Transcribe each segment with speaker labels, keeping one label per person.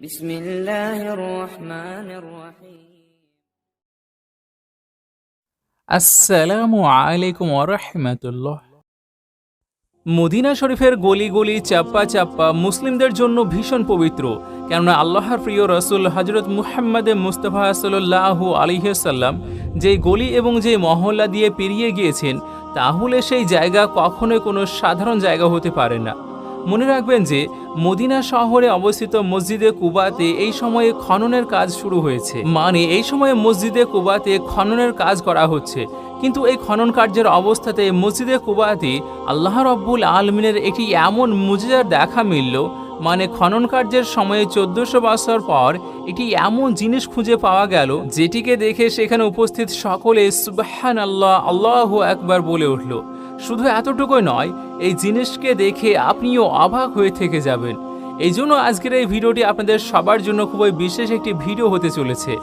Speaker 1: بسم الله الرحمن الرحيم
Speaker 2: আসসালামু আলাইকুম ওরহমতুল্লাহ মদিনা শরীফের গলি গলি চাপ্পা চাপ্পা মুসলিমদের জন্য ভীষণ পবিত্র কেননা আল্লাহর প্রিয় রসুল হজরত মুহাম্মদে মুস্তফা সাল্লাহু আলিহাল্লাম যে গলি এবং যে মহল্লা দিয়ে পেরিয়ে গিয়েছেন তাহলে সেই জায়গা কখনোই কোনো সাধারণ জায়গা হতে পারে না মনে রাখবেন যে মদিনা শহরে অবস্থিত মসজিদে কুবাতে এই সময়ে খননের কাজ শুরু হয়েছে। মানে এই সময়ে মসজিদে কুবাতে খননের কাজ করা হচ্ছে। কিন্তু এই খনন কার্যের অবস্থাতে মসজিদে কুবাতে আল্লাহ রব্বুল আলমিনের একটি এমন মুজিজার দেখা মিলল মানে খনন কার্যের সময়ে চোদ্দশো বছর পর একটি এমন জিনিস খুঁজে পাওয়া গেল, যেটিকে দেখে সেখানে উপস্থিত সকলে সুবাহান আল্লাহ আল্লাহ একবার বলে উঠল। শুধু এতটুকুই নয়, এই জিনিসকে দেখে আপনিও অবাক হয়ে থেকে যাবেন। এই জন্য আজকের এই ভিডিওটি আপনাদের সবার জন্য খুবই বিশেষ একটি ভিডিও হতে চলেছে।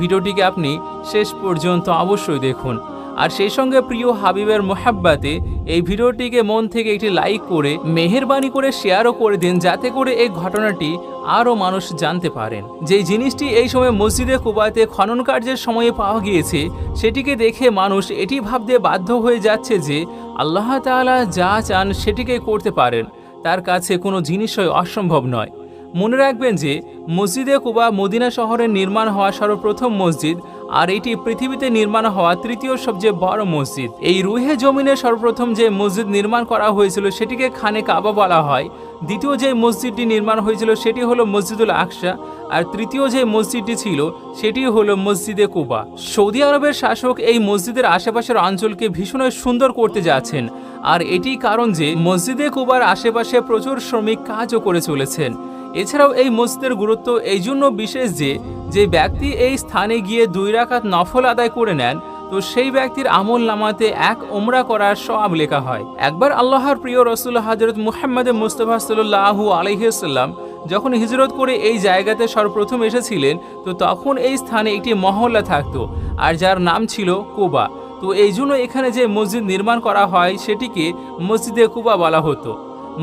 Speaker 2: ভিডিওটিকে আপনি শেষ পর্যন্ত অবশ্যই দেখুন। আর সেই সঙ্গে প্রিয় হাবিবের মোহাব্বাতে এই ভিডিওটিকে মন থেকে একটি লাইক করে, মেহেরবানি করে শেয়ারও করে দিন, যাতে করে এই ঘটনাটি আরও মানুষ জানতে পারেন। যেই জিনিসটি এই সময় মসজিদে কুবাতে খনন কার্যের সময়ে পাওয়া গিয়েছে, সেটিকে দেখে মানুষ এটি ভাবতে বাধ্য হয়ে যাচ্ছে যে আল্লাহ তাআলা যা চান সেটিকে করতে পারেন। তার কাছে কোনো জিনিসই অসম্ভব নয়। মনে রাখবেন যে মসজিদে কুবা মদিনা শহরে নির্মাণ হওয়া সর্বপ্রথম মসজিদ আর এটি পৃথিবীতে নির্মাণ হওয়া তৃতীয় সবচেয়ে বড় মসজিদ। এই রুহে জমিনে সর্বপ্রথম যে মসজিদ নির্মাণ করা হয়েছিল সেটিকে খানে কাবা বলা হয়। দ্বিতীয় যে মসজিদটি নির্মাণ হয়েছিল সেটি হলো মসজিদুল আকশা আর তৃতীয় যে মসজিদটি ছিল, সেটি হলো মসজিদে কুবা। সৌদি আরবের শাসক এই মসজিদের আশেপাশের অঞ্চলকে ভীষণই সুন্দর করতে যাচ্ছেন। আর এটি কারণ যে মসজিদে কুবার আশেপাশে প্রচুর শ্রমিক কাজও করে চলেছেন। এছাড়াও এই মসজিদের গুরুত্ব এই জন্য বিশেষ যে যে ব্যক্তি এই স্থানে গিয়ে দুই রাকাত নফল আদায় করে নেন, তো সেই ব্যক্তির আমল নামাতে এক ওমরা করার সব লেখা হয়। একবার আল্লাহর প্রিয় রসুল হজরত মুহাম্মদ মুস্তফা সাল্লাহু আলহিসাল্লাম যখন হিজরত করে এই জায়গাতে সর্বপ্রথম এসেছিলেন, তো তখন এই স্থানে একটি মহল্লা থাকতো, আর যার নাম ছিল কুবা। তো এই জন্য এখানে যে মসজিদ নির্মাণ করা হয়, সেটিকে মসজিদে কুবা বলা হতো।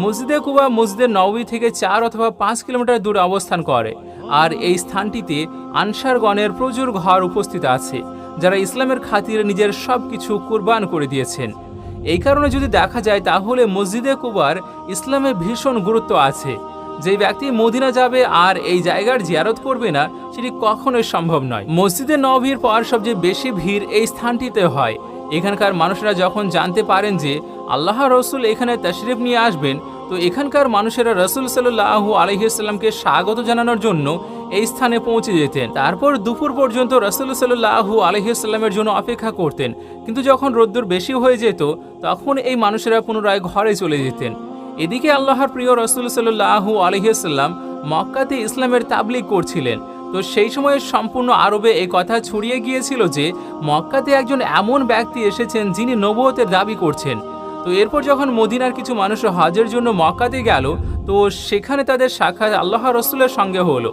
Speaker 2: মসজিদে কুবা মসজিদের নবী থেকে চার অথবা পাঁচ কিলোমিটার দূরে অবস্থান করে। আর এই স্থানটিতে আনসারগণের প্রচুর ঘর উপস্থিত আছে, যারা ইসলামের খাতিরে নিজের সব কিছু কুরবান করে দিয়েছেন। এই কারণে যদি দেখা যায়, তাহলে মসজিদে কুবার ইসলামে ভীষণ গুরুত্ব আছে। যে ব্যক্তি মদিনা যাবে আর এই জায়গার জিয়ারত করবে না, সেটি কখনোই সম্ভব নয়। মসজিদে নবীর পর সবচেয়ে বেশি ভিড় এই স্থানটিতে হয়। এখানকার মানুষরা যখন জানতে পারেন যে আল্লাহ রসুল এখানে তশরিফ নিয়ে আসবেন। তো এখানকার মানুষেরা রসুল সাল্লাহ আলহিসাল্লামকে স্বাগত জানানোর জন্য এই স্থানে পৌঁছে যেতেন। তারপর দুপুর পর্যন্ত রসুল সাল্লাহ আলহিসাল্লামের জন্য অপেক্ষা করতেন। কিন্তু যখন রোদ্দুর বেশি হয়ে যেত, তখন এই মানুষেরা পুনরায় ঘরে চলে যেতেন। এদিকে আল্লাহর প্রিয় রসুল সাল্লাহ আলহিসাল্লাম মক্কাতে ইসলামের তাবলিগ করছিলেন। তো সেই সময় সম্পূর্ণ আরবে এই কথা ছড়িয়ে গিয়েছিল যে, মক্কাতে একজন এমন ব্যক্তি এসেছেন যিনি নবতের দাবি করছেন। তো এরপর যখন মদিনার কিছু মানুষ হজের জন্য মক্কাতে গেল, তো সেখানে তাদের সাক্ষাৎ আল্লাহ রসুলের সঙ্গে হলো।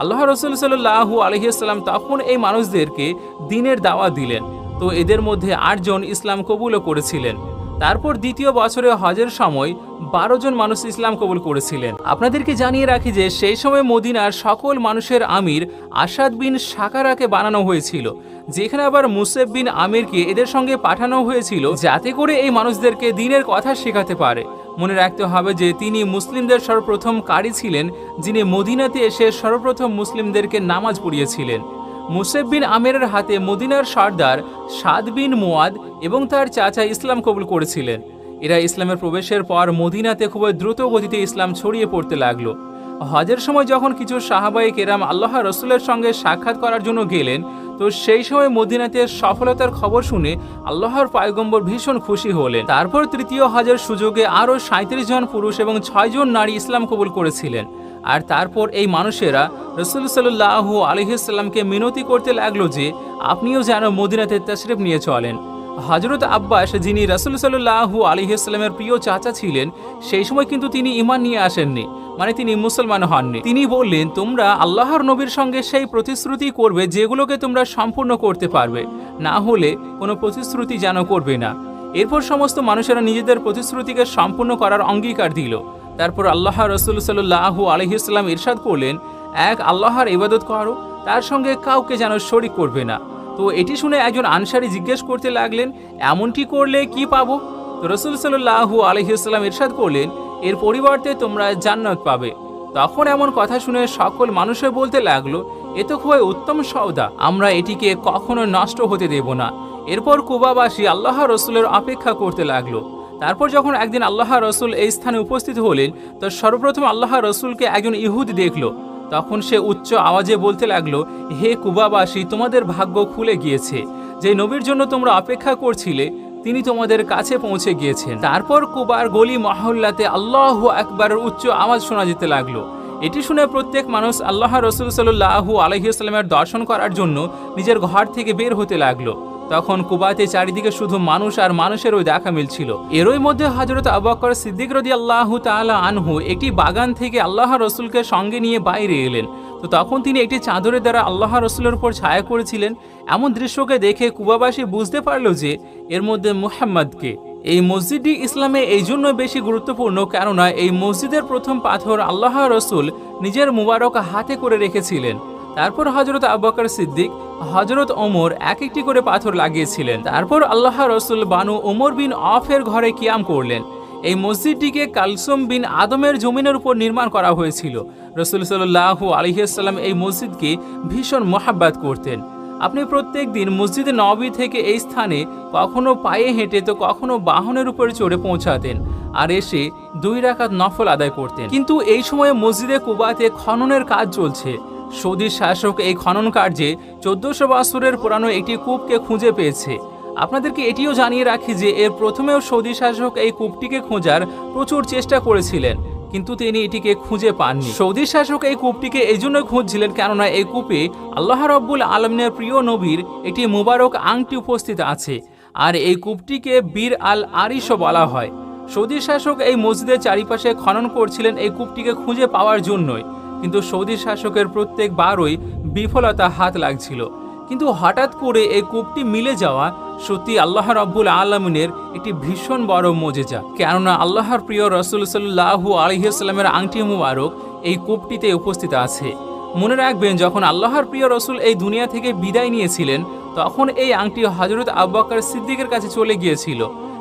Speaker 2: আল্লাহ রসুল সাল্লাহু আলহিসাল্লাম তখন এই মানুষদেরকে দিনের দাওয়া দিলেন। তো এদের মধ্যে আটজন ইসলাম কবুলও করেছিলেন। তারপর দ্বিতীয় বছরে হজের সময় বারো জন মানুষ ইসলাম কবুল করেছিলেন। আপনাদেরকে জানিয়ে রাখি যে সেই সময় মদিনার সকল মানুষের আমির আসাদ বিন সাকারাকে বানানো হয়েছিল। যেখানে আবার মুসেব বিন আমিরকে এদের সঙ্গে পাঠানো হয়েছিল যাতে করে এই মানুষদেরকে দিনের কথা শেখাতে পারে। মনে রাখতে হবে যে তিনি মুসলিমদের সর্বপ্রথম কারি ছিলেন, যিনি মদিনাতে এসে সর্বপ্রথম মুসলিমদেরকে নামাজ পড়িয়েছিলেন। মুসেব বিন আমেরের হাতে মদিনার সর্দার সাদ বিন মুয়াদ এবং তার চাচা ইসলাম কবুল করেছিলেন। এরা ইসলামের প্রবেশের পর মদিনাতে খুবই দ্রুত গতিতে ইসলাম ছড়িয়ে পড়তে লাগল। হজের সময় যখন কিছু সাহাবাই কেরাম আল্লাহ রসুলের সঙ্গে সাক্ষাৎ করার জন্য গেলেন তো সেই সময় মদিনাতে সফলতার খবর শুনে আল্লাহর পায়গম্বর ভীষণ খুশি হলেন। তারপর তৃতীয় হজের সুযোগে আরও সাঁত্রিশ জন পুরুষ এবং ছয়জন নারী ইসলাম কবুল করেছিলেন। আর তারপর এই মানুষেরা রসুল সাল্লাহ আলহিসাল্লামকে মিনতি করতে লাগল যে, আপনিও যেন মদিনাতে তশরিফ নিয়ে চলেন। হজরত আব্বাস, যিনি রসুল সাল্লাহু আলিহাস্লামের প্রিয় চাচা ছিলেন, সেই সময় কিন্তু তিনি ইমান নিয়ে আসেননি মানে তিনি মুসলমান হননি। তিনি বললেন, তোমরা আল্লাহর নবীর সঙ্গে সেই প্রতিশ্রুতি করবে যেগুলোকে তোমরা সম্পূর্ণ করতে পারবে। না হলে কোনো প্রতিশ্রুতি যেন করবে না। এরপর সমস্ত মানুষেরা নিজেদের প্রতিশ্রুতিকে সম্পূর্ণ করার অঙ্গীকার দিল। তারপর আল্লাহ রসুল সাল্লাহ আলহিসাল্লাম ইরশাদ করলেন, এক আল্লাহর ইবাদত করো, তার সঙ্গে কাউকে যেন শরিক করবে না। তো এটি শুনে একজন আনসারি জিজ্ঞেস করতে লাগলেন, এমনটি করলে কি পাবো? তো রসুল সাল্লাহু আলহিউসাল্লাম ইরশাদ করলেন, এর পরিবর্তে তোমরা জান্নাত পাবে। তখন এমন কথা শুনে সকল মানুষে বলতে লাগল, এ তো খুবই উত্তম সওদা, আমরা এটিকে কখনো নষ্ট হতে দেব না। এরপর কুবাবাসী আল্লাহ রসুলের অপেক্ষা করতে লাগল। তারপর যখন একদিন আল্লাহ রসুল এই স্থানে উপস্থিত হলেন, তো সর্বপ্রথম আল্লাহ রসুলকে একজন ইহুদ দেখল। তখন সে উচ্চ আওয়াজে বলতে লাগল, হে কুবাবাসী, তোমাদের ভাগ্য খুলে গিয়েছে। যে নবীর জন্য তোমরা অপেক্ষা করছিলে, তিনি তোমাদের কাছে পৌঁছে গিয়েছেন। তারপর কুবার গলি মহল্লাতে আল্লাহ একবারের উচ্চ আওয়াজ শোনা যেতে লাগল। এটি শুনে প্রত্যেক মানুষ আল্লাহ রসুল সাল্লাহু আলহিউসালামের দর্শন করার জন্য নিজের ঘর থেকে বের হতে লাগল। তখন কুবাতে চারিদিকে শুধু মানুষ আর মানুষের ওই দেখা মিলছিল। এরই মধ্যে হজরত আবাকর সিদ্দিক রদি আল্লাহ তালা আনহু একটি বাগান থেকে আল্লাহ রসুলকে সঙ্গে নিয়ে বাইরে এলেন। তো তখন তিনি একটি চাদরের দ্বারা আল্লাহ রসুলের উপর ছায়া করেছিলেন। এমন দৃশ্যকে দেখে কুবাবাসী বুঝতে পারল যে এর মধ্যে মুহাম্মদকে। এই মসজিদটি ইসলামে এই জন্য বেশি গুরুত্বপূর্ণ কেননা এই মসজিদের প্রথম পাথর আল্লাহ রসুল নিজের মুবারক হাতে করে রেখেছিলেন। তারপর হজরত আব্বাকর সিদ্দিক হজরত ওমর এক একটি করে পাথর লাগিয়েছিলেন। তারপর আল্লাহ রসুল বানু ওমর বিন অফের ঘরে কিয়াম করলেন। এই মসজিদটিকে কালসুম বিন আদমের জমিনের উপর নির্মাণ করা হয়েছিল। রসুল সাল্লাহ আলহিসাল্লাম এই মসজিদকে ভীষণ মোহাব্বাত করতেন। আপনি প্রত্যেক দিন মসজিদে নবী থেকে এই স্থানে কখনো পায়ে হেঁটে তো কখনো বাহনের উপরে চড়ে পৌঁছাতেন আর এসে দুই রাকাত নফল আদায় করতেন। কিন্তু এই সময়ে মসজিদে কুবাতে খননের কাজ চলছে। সৌদি শাসক এই খনন কার্যে চোদ্দশো বছরের পুরানো একটি কূপকে খুঁজে পেয়েছে। আপনাদেরকে এটিও জানিয়ে রাখি যে এর প্রথমেও সৌদি শাসক এই কূপটিকে খোঁজার প্রচুর চেষ্টা করেছিলেন, কিন্তু তিনি এটিকে খুঁজে পাননি। সৌদি শাসক এই কূপটিকে এই জন্য খুঁজছিলেন কেননা এই কূপে আল্লাহ রব্বুল আলমিনের প্রিয় নবীর একটি মুবারক আংটি উপস্থিত আছে, আর এই কূপটিকে বীর আল আরিসও বলা হয়। সৌদি শাসক এই মসজিদের চারিপাশে খনন করছিলেন এই কূপটিকে খুঁজে পাওয়ার জন্যই। কিন্তু সৌদি শাসকের প্রত্যেকবারই বিফলতা হাত লাগছিল। কিন্তু হঠাৎ করে এই কূপটি মিলে যাওয়া সত্যি আল্লাহ রব্বুল আলমিনের একটি ভীষণ বড় মজেজা। কেননা আল্লাহর প্রিয় রসুল সাল্লাহু আলহিসাল্লামের আংটি মুবারক এই কূপটিতে উপস্থিত আছে। মনে রাখবেন, যখন আল্লাহর প্রিয় রসুল এই দুনিয়া থেকে বিদায় নিয়েছিলেন, তখন এই আংটি হজরত আব্বাকর সিদ্দিকের কাছে চলে গিয়েছিল।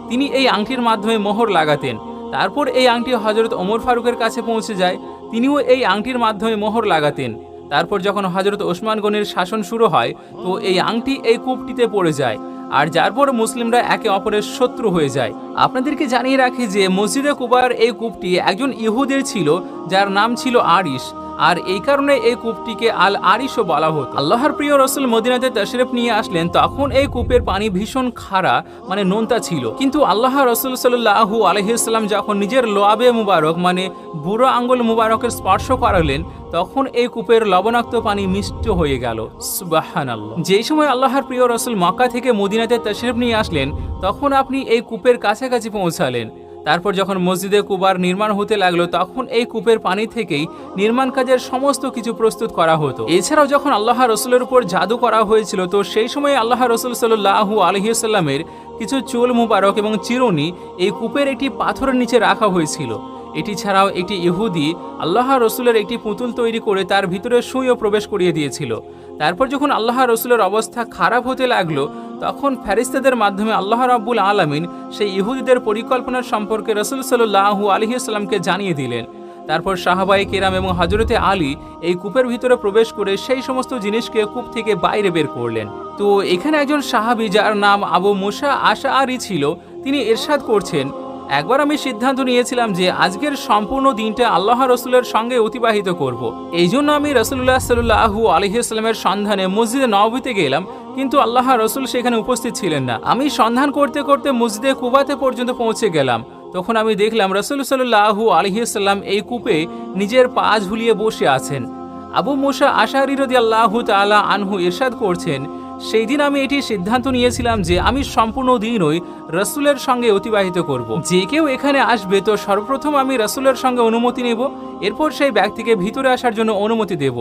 Speaker 2: তিনি এই আংটির মাধ্যমে মোহর লাগাতেন। তারপর এই আংটি হজরত ওমর ফারুকের কাছে পৌঁছে যায়। তিনিও এই আংটির মাধ্যমে মোহর লাগাতেন। তারপর যখন হজরত ওসমান গনির শাসন শুরু হয়, তো এই আংটি এই কূপটিতে পড়ে যায় আর যার পর মুসলিমরা একে অপরের শত্রু হয়ে যায়। আপনাদেরকে জানিয়ে রাখি যে মসজিদে কুবার এই কূপটি একজন ইহুদের ছিল, যার নাম ছিল আরিশ। আর এই কারণে এই কূপটিকে আল আরিশও বলা হতো। আল্লাহর প্রিয় রসুল মদিনাতে তশরিফ নিয়ে আসলেন, তখন এই কূপের পানি ভীষণ খাড়া মানে নোনতা ছিল। কিন্তু আল্লাহ রসুল সাল্লাহু আলহিসাল্লাম যখন নিজের লোয়াবে মুবারক মানে বুড়ো আঙ্গুল মুবারকের স্পর্শ করালেন, তখন এই কূপের লবণাক্ত পানি মিষ্ট হয়ে গেল। সুবাহান যেই সময় আল্লাহর প্রিয় রসুল মক্কা থেকে মদিনাতে তশরিফ নিয়ে আসলেন, তখন আপনি এই কূপের কাছাকাছি পৌঁছালেন। তারপর যখন মসজিদে কুবার নির্মাণ হতে লাগল, তখন এই কূপের পানি থেকেই নির্মাণ কাজের সমস্ত কিছু প্রস্তুত করা হতো। এছাড়াও যখন আল্লাহ রসুলের উপর জাদু করা হয়েছিল, তো সেই সময় আল্লাহ রসুল সাল্লাহু আলহিসাল্লামের কিছু চুল মুবারক এবং চিরুনি এই কূপের একটি পাথরের নিচে রাখা হয়েছিল। এটি ছাড়াও একটি ইহুদি আল্লাহ রসুলের একটি পুতুল তৈরি করে তার ভিতরে সুইও প্রবেশ করিয়ে দিয়েছিল। তারপর যখন আল্লাহ রসুলের অবস্থা খারাপ হতে লাগল তখন ফ্যারিস্তাদের মাধ্যমে আল্লাহ রাব্বুল আলমিন সেই ইহুদিদের পরিকল্পনার সম্পর্কে রসুল সাল্লাহু আলহিসাল্লামকে জানিয়ে দিলেন। তারপর সাহাবাই কেরাম এবং হজরতে আলী এই কূপের ভিতরে প্রবেশ করে সেই সমস্ত জিনিসকে কূপ থেকে বাইরে বের করলেন। তো এখানে একজন সাহাবি যার নাম আবু মুসা আশা আরি ছিল, তিনি এরশাদ করছেন। একবার আমি সিদ্ধান্ত নিয়েছিলাম যে আজকের সম্পূর্ণ দিনটা আল্লাহ রসুলের সঙ্গে অতিবাহিত করব। এই জন্য আমি রসুল্লাহ সাল্লাহু আলহিহাস্লামের সন্ধানে মসজিদে নবীতে গেলাম। কিন্তু আল্লাহ রসুল সেখানে উপস্থিত ছিলেন না। আমি সন্ধান করতে করতে মসজিদে কুবাতে পর্যন্ত পৌঁছে গেলাম। তখন আমি দেখলাম রসুল সাল্লাহু আলহিহাস্লাম এই কূপে নিজের পা ঝুলিয়ে বসে আছেন। আবু মুসা আশারি রদি আল্লাহ তালা আনহু ইরশাদ করছেন, সেই দিন আমি এটি সিদ্ধান্ত নিয়েছিলাম যে আমি সম্পূর্ণ দিনই রসুলের সঙ্গে অতিবাহিত করব। যে কেউ এখানে আসবে তো সর্বপ্রথম আমি রসুলের সঙ্গে অনুমতি নেব, এরপর সেই ব্যক্তিকে ভিতরে আসার জন্য অনুমতি দেব।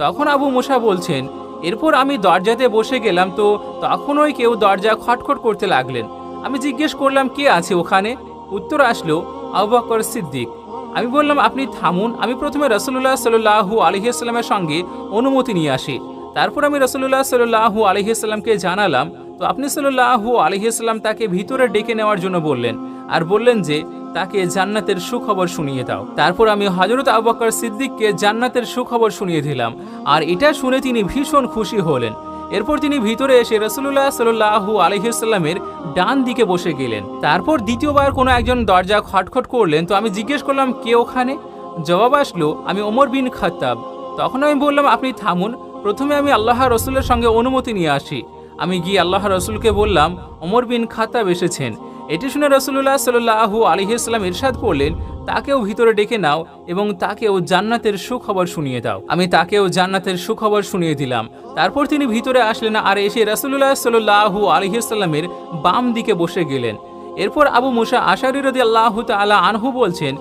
Speaker 2: তখন আবু মুসা বলছেন এরপর আমি দরজাতে বসে গেলাম তো তখনই কেউ দরজা খটখট করতে লাগলেন। আমি জিজ্ঞেস করলাম, কে আছে ওখানে? উত্তর আসলো, আবু বকর সিদ্দিক। আমি বললাম, আপনি থামুন, আমি প্রথমে রসুল্লাহ সাল্লাহু আলহিহাস্লামের সঙ্গে অনুমতি নিয়ে আসি। তারপর আমি রসুল্লাহ সাল্লাহু আলহিহাস্লামকে জানালাম, তো আপনি সাল্লাহু আলহিহাস্লাম তাকে ভিতরে ডেকে নেওয়ার জন্য বললেন। আর বললেন যে তাকে জান্নাতের সুখবর শুনিয়ে দাও। তারপর আমি হজরত আবু বকর সিদ্দিককে জান্নাতের সুখবর শুনিয়ে দিলাম। আর এটা শুনে তিনি ভীষণ খুশি হলেন। এরপর তিনি ভিতরে এসে রসুল্লাহ সাল্লাহু আলহিসাল্লামের ডান দিকে বসে গেলেন। তারপর দ্বিতীয়বার কোনো একজন দরজা খটখট করলেন। তো আমি জিজ্ঞেস করলাম, কে ওখানে? জবাব আসলো, আমি ওমর বিন খাত্তাব। তখন আমি বললাম, আপনি থামুন। প্রথমে আমি আল্লাহ রসুলের সঙ্গে অনুমতি নিয়ে আসি। আমি গিয়ে আল্লাহ রসুলকে বললাম, ওমর বিন খাত্তাব এসেছেন। এটি শুনে রসুল্লাহ সাল্লাহু আলহিসাল্লাম ইরশাদ করলেন, তাকেও ভিতরে ডেকে নাও এবং তাকেও জান্নাতের সুখবর শুনিয়ে দাও। আমি তাকেও জান্নাতের সুখবর শুনিয়ে দিলাম। তারপর তিনি ভিতরে আসলেন আর এসে রসুল্লাহ সাল্লাহু আলহিসাল্লামের বাম দিকে বসে গেলেন। এরপর আবু মুসা আশারি রদি আল্লাহ তালা আনহু বলছেন,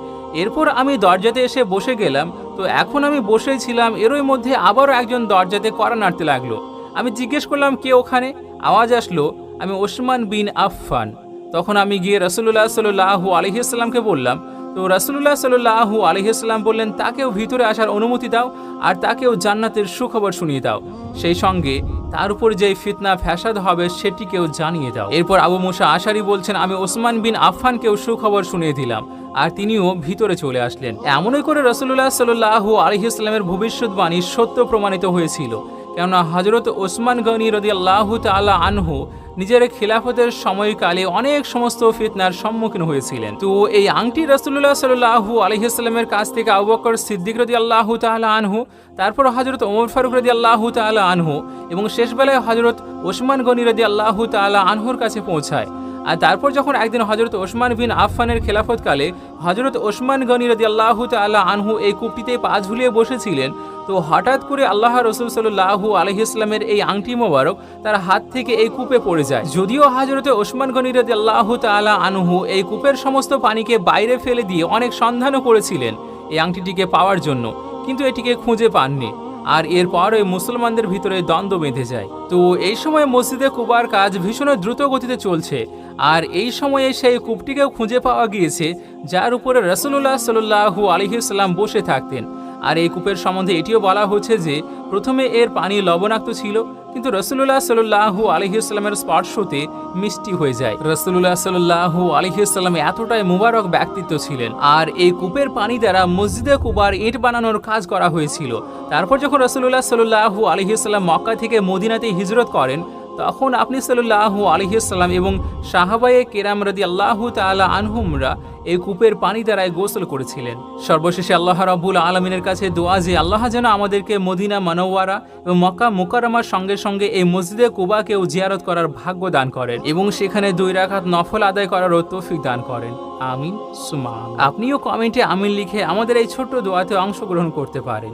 Speaker 2: এরপর আমি দরজাতে এসে বসে গেলাম, তো এখন আমি বসেই ছিলাম, এরই মধ্যে আবারও একজন দরজাতে করা নাড়তে লাগল। আমি জিজ্ঞেস করলাম, কে ওখানে? আওয়াজ আসলো, আমি ওসমান বিন আফফান। তখন আমি গিয়ে রসুল্লাহ সাল্লাহু আলহিসাল্লামকে বললাম, তো রাসুল্লাহ সাল্লাহু আলহিসাল্লাম বললেন, তাকেও ভিতরে আসার অনুমতি দাও আর তাকেও জান্নাতের সুখবর শুনিয়ে দাও। সেই সঙ্গে তার উপর যে ফিতনা ফ্যাসাদ হবে সেটিকেও জানিয়ে দাও। এরপর আবু মুসা আশারি বলছেন, আমি ওসমান বিন আফফানকেও সুখবর শুনিয়ে দিলাম আর তিনিও ভিতরে চলে আসলেন। এমনই করে রসুল্লাহ সাল্লাহু আলহিসাল্লামের ভবিষ্যৎবাণী সত্য প্রমাণিত হয়েছিল। কেননা হজরত ওসমান গনি রদি আল্লাহ তাল্লাহ আনহু নিজের খিলাফতের সময়কালে অনেক সমস্ত ফিতনার সম্মুখীন হয়েছিলেন। তো এই আংটি রসুল্লাহ সাল্লু আলহিহাস্লামের কাছ থেকে আবকর সিদ্দিক রদি আল্লাহ তাল্লাহ আনহু, তারপর হজরত ওমর ফারুক রদি আল্লাহ তাল্লাহ আনহু এবং শেষবেলায় হজরত ওসমান গনি রদি আল্লাহ তাল্লাহ আনহুর কাছে পৌঁছায়। আর তারপর যখন একদিন হজরত ওসমান বিন আফফানের খেলাফতকালে হজরত ওসমান গনি রদি আল্লাহ তাল্লাহ আনহু এই কূপটিতে পা ঝুলিয়ে বসেছিলেন, তো হঠাৎ করে আল্লাহ রসুল সাল্লাহু আলহিসলামের এই আংটি মোবারক তার হাত থেকে এই কূপে পড়ে যায়। যদিও হাজরতে ওসমান গনি রদি আল্লাহ তালা আনহু এই কূপের সমস্ত পানিকে বাইরে ফেলে দিয়ে অনেক সন্ধানও করেছিলেন এই আংটিটিকে পাওয়ার জন্য, কিন্তু এটিকে খুঁজে পাননি আর এরপর ওই মুসলমানদের ভিতরে দ্বন্দ্ব বেঁধে যায়। তো এই সময় মসজিদে কুবার কাজ ভীষণ দ্রুত গতিতে চলছে আর এই সময়ে সেই কূপটিকেও খুঁজে পাওয়া গিয়েছে, যার উপরে রসুল্লাহ সাল্লাহু আলহিসাল্লাম বসে থাকতেন। আর এই কূপের সম্বন্ধে এটিও বলা হচ্ছে যে, প্রথমে এর পানি লবণাক্ত ছিল, কিন্তু রসুল্লাহ সাল্লাহু আলহিউসাল্লামের স্পর্শতে মিষ্টি হয়ে যায়। রসুল্লাহ সাল্লাহু আলহিউসাল্লাম এতটাই মুবারক ব্যক্তিত্ব ছিলেন। আর এই কূপের পানি দ্বারা মসজিদে কুবার ইট বানানোর কাজ করা হয়েছিল। তারপর যখন রসুল্লাহ সাল্লাহু আলহিউসাল্লাম মক্কা থেকে মদিনাতে হিজরত করেন তখন আপনি সাল্লাহু আলহিসাল্লাম এবং সাহাবায়ে কেরাম রদি আল্লাহ তালা আনহুমরা এই কূপের পানি দ্বারায় গোসল করেছিলেন। সর্বশেষে আল্লাহ রাবুল আলমিনের কাছে দোয়া যে আল্লাহ যেন আমাদেরকে মদিনা মানওয়ারা এবং মক্কা মুকারমার সঙ্গে সঙ্গে এই মসজিদে কুবাকেও জিয়ারত করার ভাগ্য দান করেন এবং সেখানে দুই রাখাত নফল আদায় করারও তৌফিক দান করেন। আমিন। সুমা আপনিও কমেন্টে আমিন লিখে আমাদের এই ছোট্ট দোয়াতে অংশগ্রহণ করতে পারেন।